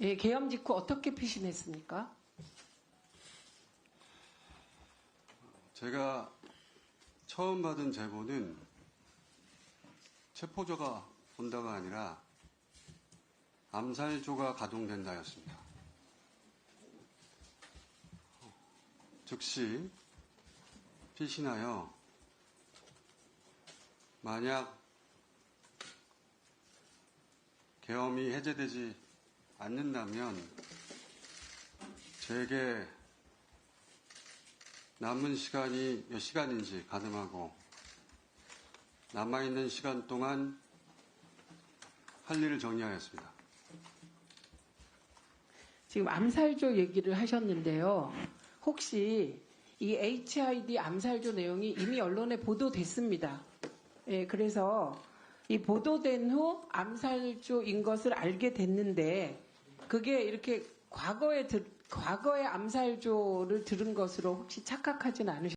예, 계엄 직후 어떻게 피신했습니까? 제가 처음 받은 제보는 체포조가 온다가 아니라 암살조가 가동된다였습니다. 즉시 피신하여 만약 계엄이 해제되지 않는다면 제게 남은 시간이 몇 시간인지 가늠하고 남아있는 시간 동안 할 일을 정리하였습니다. 지금 암살조 얘기를 하셨는데요. 혹시 이 HID 암살조 내용이 이미 언론에 보도됐습니다. 예, 그래서 이 보도된 후 암살조인 것을 알게 됐는데 그게 이렇게 과거에 들, 과거의 암살조를 들은 것으로 혹시 착각하진 않으셨나요?